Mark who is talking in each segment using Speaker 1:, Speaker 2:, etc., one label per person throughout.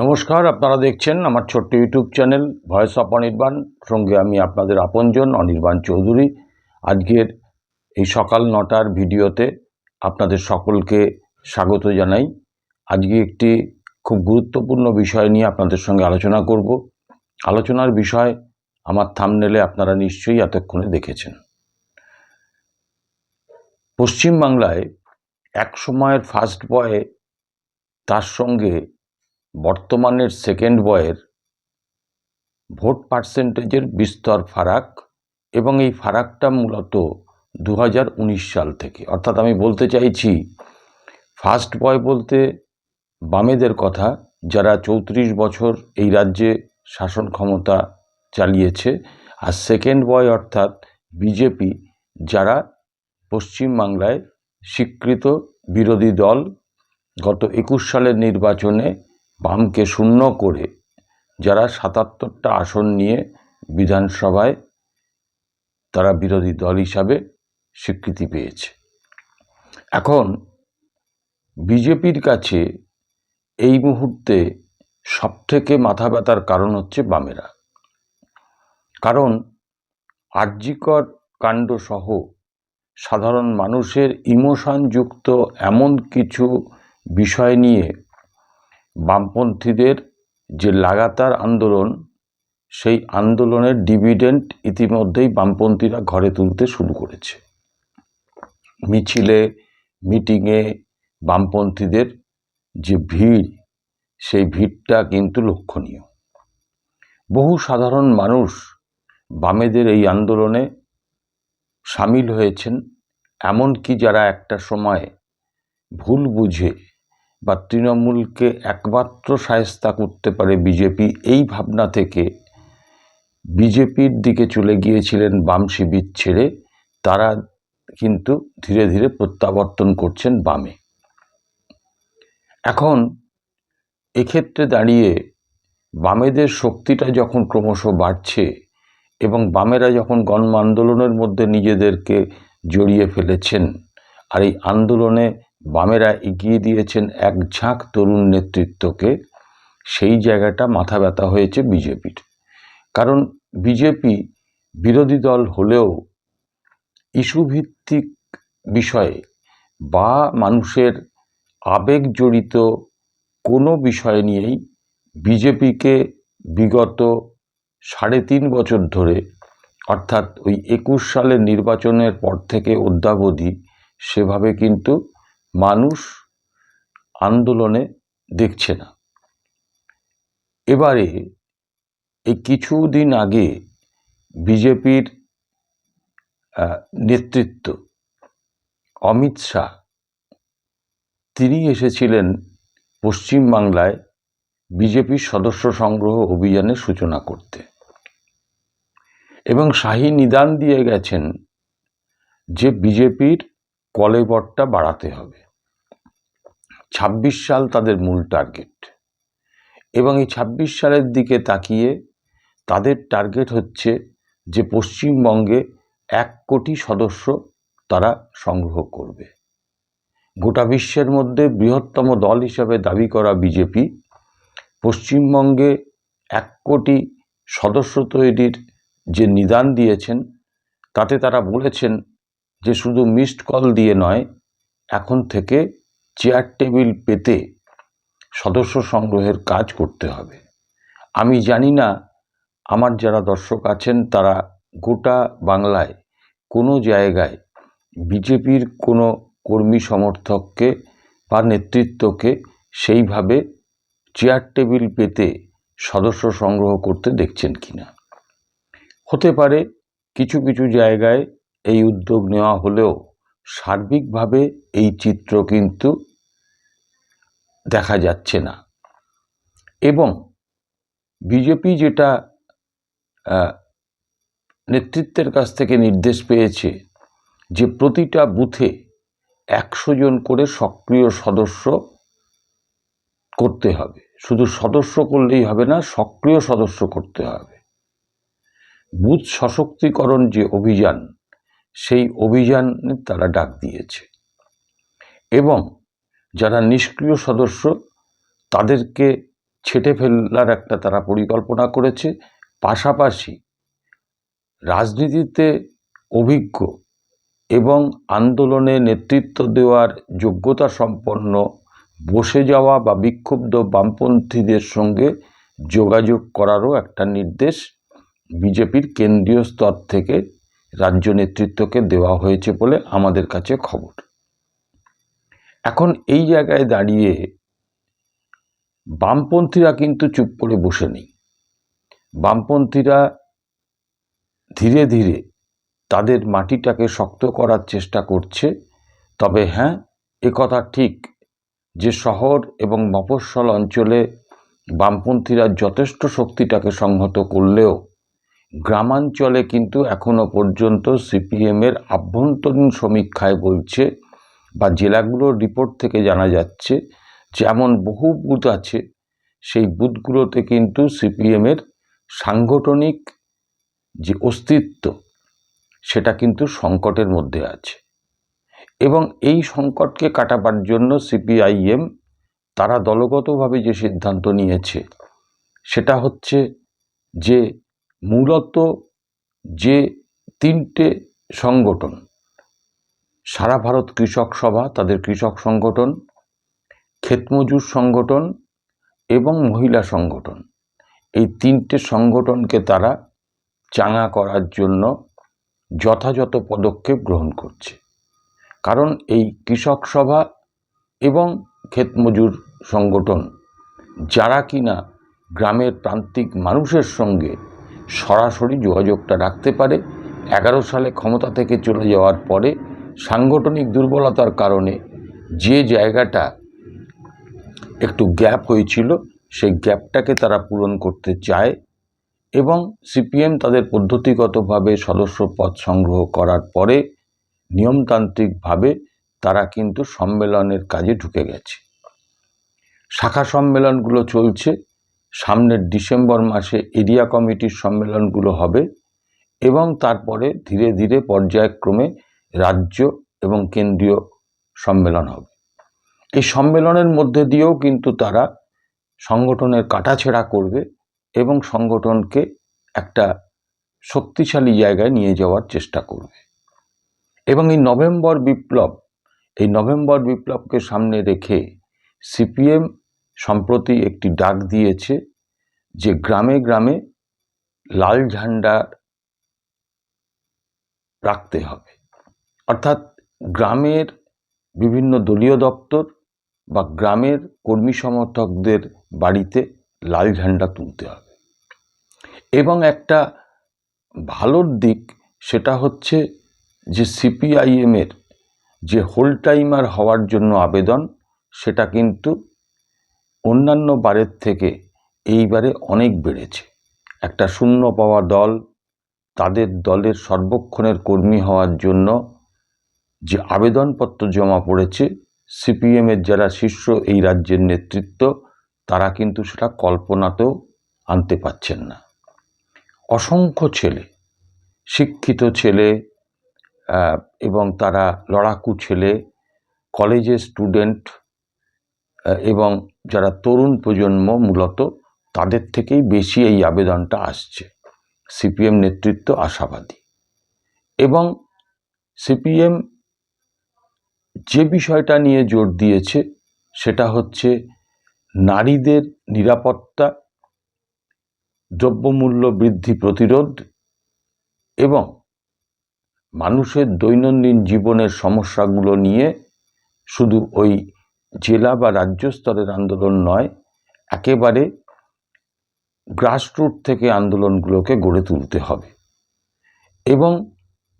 Speaker 1: নমস্কার, আপনারা দেখছেন আমার ছোট্ট YouTube channel voice of Anirban. সঙ্গে আমি আপনাদের আপনজন অনির্বাণ চৌধুরী। আজকের এই সকাল নটার ভিডিওতে আপনাদের সকলকে স্বাগত জানাই। আজকে একটি খুব গুরুত্বপূর্ণ বিষয় নিয়ে আপনাদের সঙ্গে আলোচনা করব। আলোচনার বিষয় আমার থামনেলে আপনারা নিশ্চয়ই এতক্ষণে দেখেছেন। পশ্চিমবাংলায় এক সময়ের ফার্স্ট বয়ে তার সঙ্গে বর্তমানের সেকেন্ড বয়ের ভোট পার্সেন্টেজের বিস্তর ফারাক এবং এই ফারাকটা মূলত দু হাজার উনিশ সাল থেকে। অর্থাৎ আমি বলতে চাইছি ফার্স্ট বয় বলতে বামেদের কথা, যারা চৌত্রিশ বছর এই রাজ্যে শাসন ক্ষমতা চালিয়েছে। আর সেকেন্ড বয় অর্থাৎ বিজেপি, যারা পশ্চিমবাংলায় স্বীকৃত বিরোধী দল, গত একুশ সালের নির্বাচনে বামকে শূন্য করে যারা সাতাত্তরটা আসন নিয়ে বিধানসভায় তারা বিরোধী দল হিসাবে স্বীকৃতি পেয়েছে। এখন বিজেপির কাছে এই মুহূর্তে সবথেকে মাথা ব্যথার কারণ হচ্ছে বামেরা। কারণ আর্যিকর কাণ্ডসহ সাধারণ মানুষের ইমোশনযুক্ত এমন কিছু বিষয় নিয়ে বামপন্থীদের যে লাগাতার আন্দোলন, সেই আন্দোলনের ডিভিডেন্ট ইতিমধ্যেই বামপন্থীরা ঘরে তুলতে শুরু করেছে। মিছিলে, মিটিংয়ে বামপন্থীদের যে ভিড়, সেই ভিড়টা কিন্তু লক্ষণীয়। বহু সাধারণ মানুষ বামেদের এই আন্দোলনে সামিল হয়েছেন, এমনকি যারা একটা সময় ভুল বুঝে বা তৃণমূলকে একমাত্র সায়স্তা করতে পারে বিজেপি, এই ভাবনা থেকে বিজেপির দিকে চলে গিয়েছিলেন বাম শিবির ছেড়ে, তারা কিন্তু ধীরে ধীরে প্রত্যাবর্তন করছেন বামে। এখন এক্ষেত্রে দাঁড়িয়ে বামেদের শক্তিটা যখন ক্রমশ বাড়ছে এবং বামেরা যখন গণ আন্দোলনের মধ্যে নিজেদেরকে জড়িয়ে ফেলেছেন, আর এই আন্দোলনে বামেরা এগিয়ে দিয়েছেন এক ঝাঁক তরুণ নেতৃত্বকে। সেই জায়গাটা মাথা ব্যথা হয়েছে বিজেপির। কারণ বিজেপি বিরোধী দল হলেও ইস্যুভিত্তিক বিষয়ে বা মানুষের আবেগ জড়িত কোনো বিষয় নিয়েই বিজেপিকে বিগত সাড়ে তিন বছর ধরে, অর্থাৎ ওই একুশ সালের নির্বাচনের পর থেকে অদ্যাবধি সেভাবে কিন্তু মানুষ আন্দোলনে দেখছে না। এবারে এই কিছুদিন আগে বিজেপির নেতৃত্ব অমিত শাহ, তিনি এসেছিলেন পশ্চিমবাংলায় বিজেপির সদস্য সংগ্রহ অভিযানের সূচনা করতে। এবং শাহী নিদান দিয়ে গেছেন যে বিজেপির কলেবরটা বাড়াতে হবে। ছাব্বিশ সাল তাদের মূল টার্গেট এবং এই ছাব্বিশ সালের দিকে তাকিয়ে তাদের টার্গেট হচ্ছে যে পশ্চিমবঙ্গে এক কোটি সদস্য তারা সংগ্রহ করবে। গোটা বিশ্বের মধ্যে বৃহত্তম দল হিসাবে দাবি করা বিজেপি পশ্চিমবঙ্গে এক কোটি সদস্য তৈরির যে নিদান দিয়েছেন, তাতে তারা বলেছেন যে শুধু মিসড কল দিয়ে নয়, এখন থেকে চেয়ার টেবিল পেতে সদস্য সংগ্রহের কাজ করতে হবে। আমি জানি না, আমার যারা দর্শক আছেন, তারা গোটা বাংলায় কোনো জায়গায় বিজেপির কোনো কর্মী সমর্থককে বা নেতৃত্বকে সেইভাবে চেয়ার টেবিল পেতে সদস্য সংগ্রহ করতে দেখছেন কিনা। হতে পারে কিছু কিছু জায়গায় এই উদ্যোগ নেওয়া হলেও সার্বিকভাবে এই চিত্র কিন্তু দেখা যাচ্ছে না। এবং বিজেপি যেটা নেতৃত্বের কাছ থেকে নির্দেশ পেয়েছে যে প্রতিটা বুথে একশো জন করে সক্রিয় সদস্য করতে হবে। শুধু সদস্য করলেই হবে না, সক্রিয় সদস্য করতে হবে। বুথ সশক্তিকরণ যে অভিযান সেই অভিযানে তারা ডাক দিয়েছে। এবং যারা নিষ্ক্রিয় সদস্য, তাদেরকে ছেটে ফেলার একটা তারা পরিকল্পনা করেছে। পাশাপাশি রাজনীতিতে অভিজ্ঞ এবং আন্দোলনে নেতৃত্ব দেওয়ার যোগ্যতা সম্পন্ন, বসে যাওয়া বা বিক্ষুব্ধ বামপন্থীদের সঙ্গে যোগাযোগ করারও একটা নির্দেশ বিজেপির কেন্দ্রীয় স্তর থেকে রাজ্য নেতৃত্বকে দেওয়া হয়েছে বলে আমাদের কাছে খবর। এখন এই জায়গায় দাঁড়িয়ে বামপন্থীরা কিন্তু চুপ করে বসে নেই। বামপন্থীরা ধীরে ধীরে তাদের মাটিটাকে শক্ত করার চেষ্টা করছে। তবে হ্যাঁ কথা ঠিক যে শহর এবং মফস্বল অঞ্চলে বামপন্থীরা যথেষ্ট শক্তিটাকে সংহত করলেও গ্রামাঞ্চলে কিন্তু এখনও পর্যন্ত সিপিএমের আভ্যন্তরীণ সমীক্ষায় বলছে বা জেলাগুলোর রিপোর্ট থেকে জানা যাচ্ছে যেমন বহু বুথ আছে, সেই বুথগুলোতে কিন্তু সিপিএমের সাংগঠনিক যে অস্তিত্ব, সেটা কিন্তু সংকটের মধ্যে আছে। এবং এই সংকটকে কাটাবার জন্য সিপিআইএম তারা দলগতভাবে যে সিদ্ধান্ত নিয়েছে, সেটা হচ্ছে যে মূলত যে তিনটে সংগঠন, সারা ভারত কৃষক সভা, তাদের কৃষক সংগঠন, ক্ষেতমজুর সংগঠন এবং মহিলা সংগঠন। এই তিনটে সংগঠনকে তারা চাঙা করার জন্য যথাযথ পদক্ষেপ গ্রহণ করছে। কারণ এই কৃষক সভা এবং ক্ষেতমজুর সংগঠন যারা কিনা গ্রামের প্রান্তিক মানুষের সঙ্গে সরাসরি যোগাযোগটা রাখতে পারে। এগারো সালে ক্ষমতা থেকে চলে যাওয়ার পরে সাংগঠনিক দুর্বলতার কারণে যে জায়গাটা একটু গ্যাপ হয়েছিল, সেই গ্যাপটাকে তারা পূরণ করতে চায় এবং সিপিএম তাদের পদ্ধতিগতভাবে সদস্য পদ সংগ্রহ করার পরে নিয়মতান্ত্রিকভাবে তারা কিন্তু সম্মেলনের কাজে ঢুকে গেছে। শাখা সম্মেলনগুলো চলছে সামনের ডিসেম্বর মাসে এরিয়া কমিটির সম্মেলনগুলো হবে এবং তারপরে ধীরে ধীরে পর্যায়ক্রমে রাজ্য এবং কেন্দ্রীয় সম্মেলন হবে। এই সম্মেলনের মধ্যে দিয়েও কিন্তু তারা সংগঠনের কাটাছেড়া করবে এবং সংগঠনকে একটা শক্তিশালী জায়গায় নিয়ে যাওয়ার চেষ্টা করবে। এবং এই নভেম্বর বিপ্লব, এই নভেম্বর বিপ্লবকে সামনে রেখে সিপিএম সম্প্রতি একটি ডাক দিয়েছে যে গ্রামে গ্রামে লাল ঝান্ডা রাখতে হবে। অর্থাৎ গ্রামের বিভিন্ন দলীয় দপ্তর বা গ্রামের কর্মী সমর্থকদের বাড়িতে লাল ঝান্ডা তুলতে হবে। এবং একটা ভালোর দিক সেটা হচ্ছে যে সিপিআইএমের যে হোল টাইমার হওয়ার জন্য আবেদন সেটা কিন্তু অন্যান্য বারের থেকে এইবারে অনেক বেড়েছে। একটা শূন্য পাওয়া দল তাদের দলের সর্বক্ষণের কর্মী হওয়ার জন্য যে আবেদনপত্র জমা পড়েছে সিপিএমের যারা শীর্ষ এই রাজ্যের নেতৃত্ব, তারা কিন্তু সেটা কল্পনাতেও আনতে পারছেন না। অসংখ্য ছেলে, শিক্ষিত ছেলে এবং তারা লড়াকু ছেলে, কলেজের স্টুডেন্ট এবং যারা তরুণ প্রজন্ম মূলত তাদের থেকেই বেশি এই আবেদনটা আসছে। সিপিএম নেতৃত্ব আশাবাদী। এবং সিপিএম যে বিষয়টা নিয়ে জোর দিয়েছে সেটা হচ্ছে নারীদের নিরাপত্তা, দ্রব্যমূল্য বৃদ্ধি প্রতিরোধ এবং মানুষের দৈনন্দিন জীবনের সমস্যাগুলো নিয়ে শুধু ওই জেলা বা রাজ্য স্তরের আন্দোলন নয়, একেবারে গ্রাসরুট থেকে আন্দোলনগুলোকে গড়ে তুলতে হবে। এবং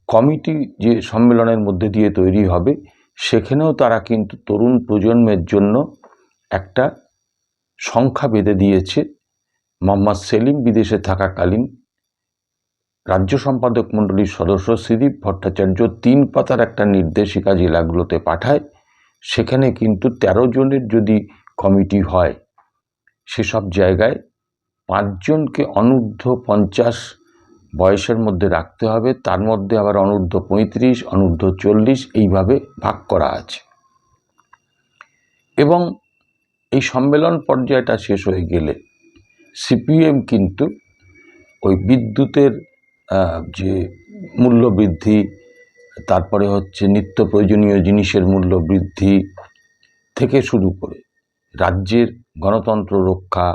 Speaker 1: কমিটি যে সম্মেলনের মধ্যে দিয়ে তৈরি হবে, সেখানেও তারা কিন্তু তরুণ প্রজন্মের জন্য একটা সংখ্যা বেঁধে দিয়েছে। মোহাম্মদ সেলিম বিদেশে থাকাকালীন রাজ্য সম্পাদক মণ্ডলীর সদস্য শ্রীদীপ ভট্টাচার্য তিন পাতার একটা নির্দেশিকা জেলাগুলোতে পাঠায়। সেখানে কিন্তু ১৩ জনের যদি কমিটি হয়, সেসব জায়গায় পাঁচজনকে অনূর্ধ্ব পঞ্চাশ বয়সের মধ্যে রাখতে হবে, তার মধ্যে আবার অনূর্ধ্ব পঁয়ত্রিশ, অনূর্ধ্ব চল্লিশ এইভাবে ভাগ করা আছে। এবং এই সম্মেলন পর্যায়টা শেষ হয়ে গেলে সিপিএম কিন্তু ওই বিদ্যুতের যে মূল্য বৃদ্ধি তারপরে হচ্ছে নিত্য প্রয়োজনীয় জিনিসের মূল্য বৃদ্ধি থেকে শুরু করে রাজ্যের গণতন্ত্র রক্ষা,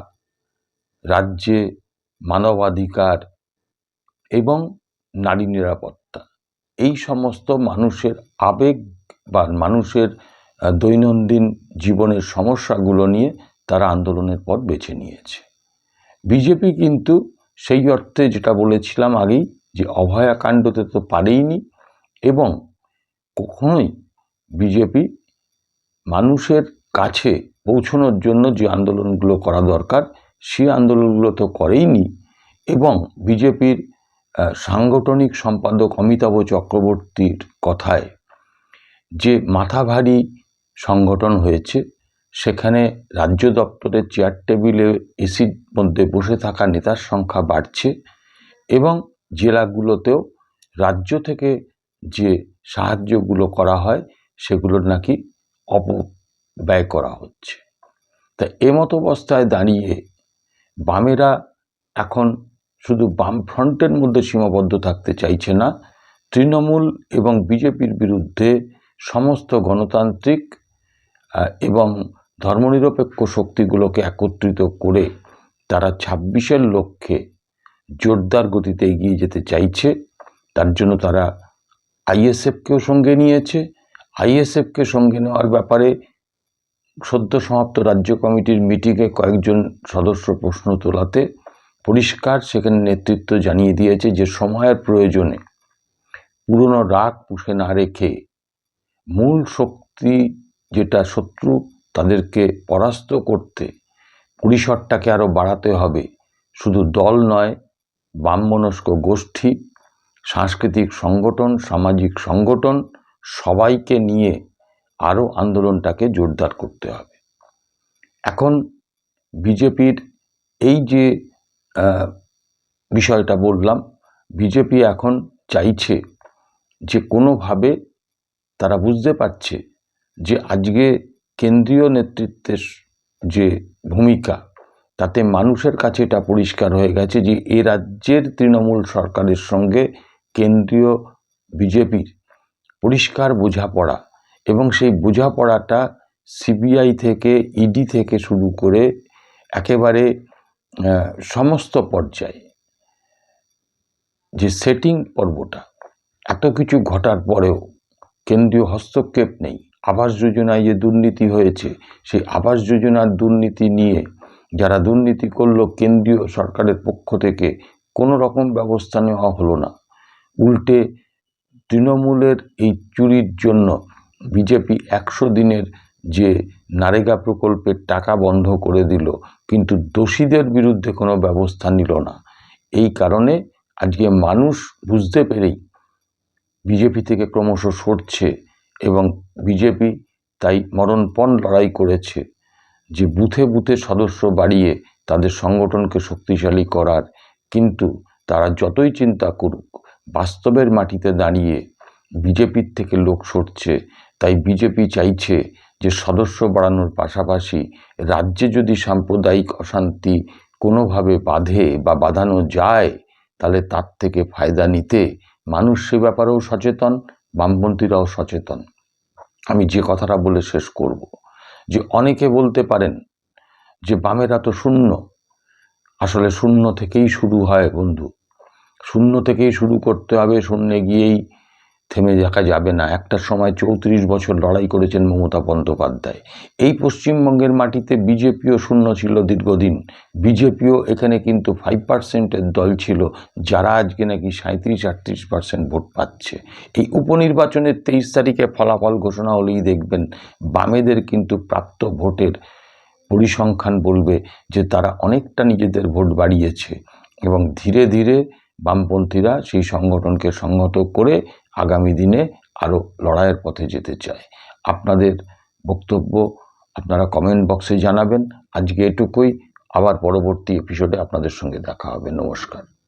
Speaker 1: রাজ্যে মানবাধিকার এবং নারী নিরাপত্তা। এই সমস্ত মানুষের আবেগ বা মানুষের দৈনন্দিন জীবনের সমস্যাগুলো নিয়ে তারা আন্দোলনের পথ বেছে নিয়েছে। বিজেপি কিন্তু সেই অর্থে যেটা বলেছিলাম আগেই যে অভয়াকাণ্ডতে তো পারেইনি এবং কখনোই বিজেপি মানুষের কাছে পৌঁছানোর জন্য যে আন্দোলনগুলো করা দরকার সেই আন্দোলনগুলো তো করেইনি এবং বিজেপির সাংগঠনিক সম্পাদক অমিতাভ চক্রবর্তীর কথায় যে মাথা ভারী সংগঠন হয়েছে, সেখানে রাজ্য দপ্তরের চেয়ার টেবিলে এসির মধ্যে বসে থাকা নেতার সংখ্যা বাড়ছে এবং জেলাগুলোতেও রাজ্য থেকে যে সাহায্যগুলো করা হয়, সেগুলোর নাকি অপব্যয় করা হচ্ছে। তা এমতো অবস্থায় দাঁড়িয়ে বামেরা এখন শুধু বাম ফ্রন্টের মধ্যে সীমাবদ্ধ থাকতে চাইছে না, তৃণমূল এবং বিজেপির বিরুদ্ধে সমস্ত গণতান্ত্রিক এবং ধর্মনিরপেক্ষ শক্তিগুলোকে একত্রিত করে তারা ছাব্বিশের লক্ষ্যে জোরদার গতিতে এগিয়ে যেতে চাইছে, তার জন্য তারা আইএসএফকেও সঙ্গে নিয়েছে। আইএসএফকে সঙ্গে নেওয়ার ব্যাপারে সদ্য সমাপ্ত রাজ্য কমিটির মিটিংয়ে কয়েকজন সদস্য প্রশ্ন তোলাতে পরিষ্কার সেখানে নেতৃত্ব জানিয়ে দিয়েছে যে, সময়ের প্রয়োজনে পুরনো রাগ পুষে না রেখে মূল শক্তি যেটা শত্রু, তাদেরকে পরাস্ত করতে পরিসরটাকে আরও বাড়াতে হবে। শুধু দল নয়, বামমনস্ক গোষ্ঠী সাংস্কৃতিক সংগঠন, সামাজিক সংগঠন সবাইকে নিয়ে আরও আন্দোলনটাকে জোরদার করতে হবে। এখন বিজেপির এই যে বিষয়টা বললাম, বিজেপি এখন চাইছে যে কোনোভাবে তারা বুঝতে পারছে যে আজকে কেন্দ্রীয় নেতৃত্বের যে ভূমিকা, তাতে মানুষের কাছে এটা পরিষ্কার হয়ে গেছে যে এ রাজ্যের তৃণমূল সরকারের সঙ্গে কেন্দ্রীয় বিজেপির পরিষ্কার বোঝাপড়া এবং সেই বোঝাপড়াটা সিবিআই থেকে, ইডি থেকে শুরু করে একেবারে সমস্ত পর্যায়ে যে সেটিং পর্বটা, এত কিছু ঘটার পরেও কেন্দ্রীয় হস্তক্ষেপ নেই। আবাস যোজনায় যে দুর্নীতি হয়েছে, সেই আবাস যোজনার দুর্নীতি নিয়ে যারা দুর্নীতি করল, কেন্দ্রীয় সরকারের পক্ষ থেকে কোনো রকম ব্যবস্থা নেওয়া হলো না। উল্টে তৃণমূলের এই চুরির জন্য বিজেপি একশো দিনের যে নারেগা প্রকল্পের টাকা বন্ধ করে দিল, কিন্তু দোষীদের বিরুদ্ধে কোনো ব্যবস্থা নিল না। এই কারণে আজকে মানুষ বুঝতে পেরেই বিজেপি থেকে ক্রমশ সরছে এবং বিজেপি তাই মরণপণ লড়াই করেছে যে বুথে বুথে সদস্য বাড়িয়ে তাদের সংগঠনকে শক্তিশালী করার। কিন্তু তারা যতই চিন্তা করুক বাস্তবের মাটিতে দাঁড়িয়ে বিজেপির থেকে লোক সরছে, তাই বিজেপি চাইছে যে সদস্য বাড়ানোর পাশাপাশি রাজ্যে যদি সাম্প্রদায়িক অশান্তি কোনোভাবে বাঁধে বা বাঁধানো যায়, তাহলে তার থেকে ফায়দা নিতে মানুষ সে ব্যাপারেও সচেতন, বামপন্থীরাও সচেতন। আমি যে কথাটা বলে শেষ করব, যে অনেকে বলতে পারেন যে বামেরা তো শূন্য। আসলে শূন্য থেকেই শুরু হয় বন্ধু। শূন্য থেকেই শুরু করতে হবে, শূন্যে গিয়েই থেমে দেখা যাবে না। একটা সময় চৌত্রিশ বছর লড়াই করেছেন মমতা বন্দ্যোপাধ্যায়। এই পশ্চিমবঙ্গের মাটিতে বিজেপিও শূন্য ছিল দীর্ঘদিন। বিজেপিও এখানে কিন্তু ফাইভ পার্সেন্টের দল ছিল, যারা আজকে নাকি সাঁত্রিশ আটত্রিশ পার্সেন্ট ভোট পাচ্ছে। এই উপনির্বাচনের তেইশ তারিখে ফলাফল ঘোষণা হলেই দেখবেন, বামেদের কিন্তু প্রাপ্ত ভোটের পরিসংখ্যান বলবে যে তারা অনেকটা নিজেদের ভোট বাড়িয়েছে এবং ধীরে ধীরে বামপন্থীরা সেই সংগঠনকে সংহত করে আগামী দিনে আরও লড়াইয়ের পথে যেতে চায়। আপনাদের বক্তব্য আপনারা কমেন্ট বক্সে জানাবেন। আজকে এটুকুই। আবার পরবর্তী এপিসোডে আপনাদের সঙ্গে দেখা হবে। নমস্কার।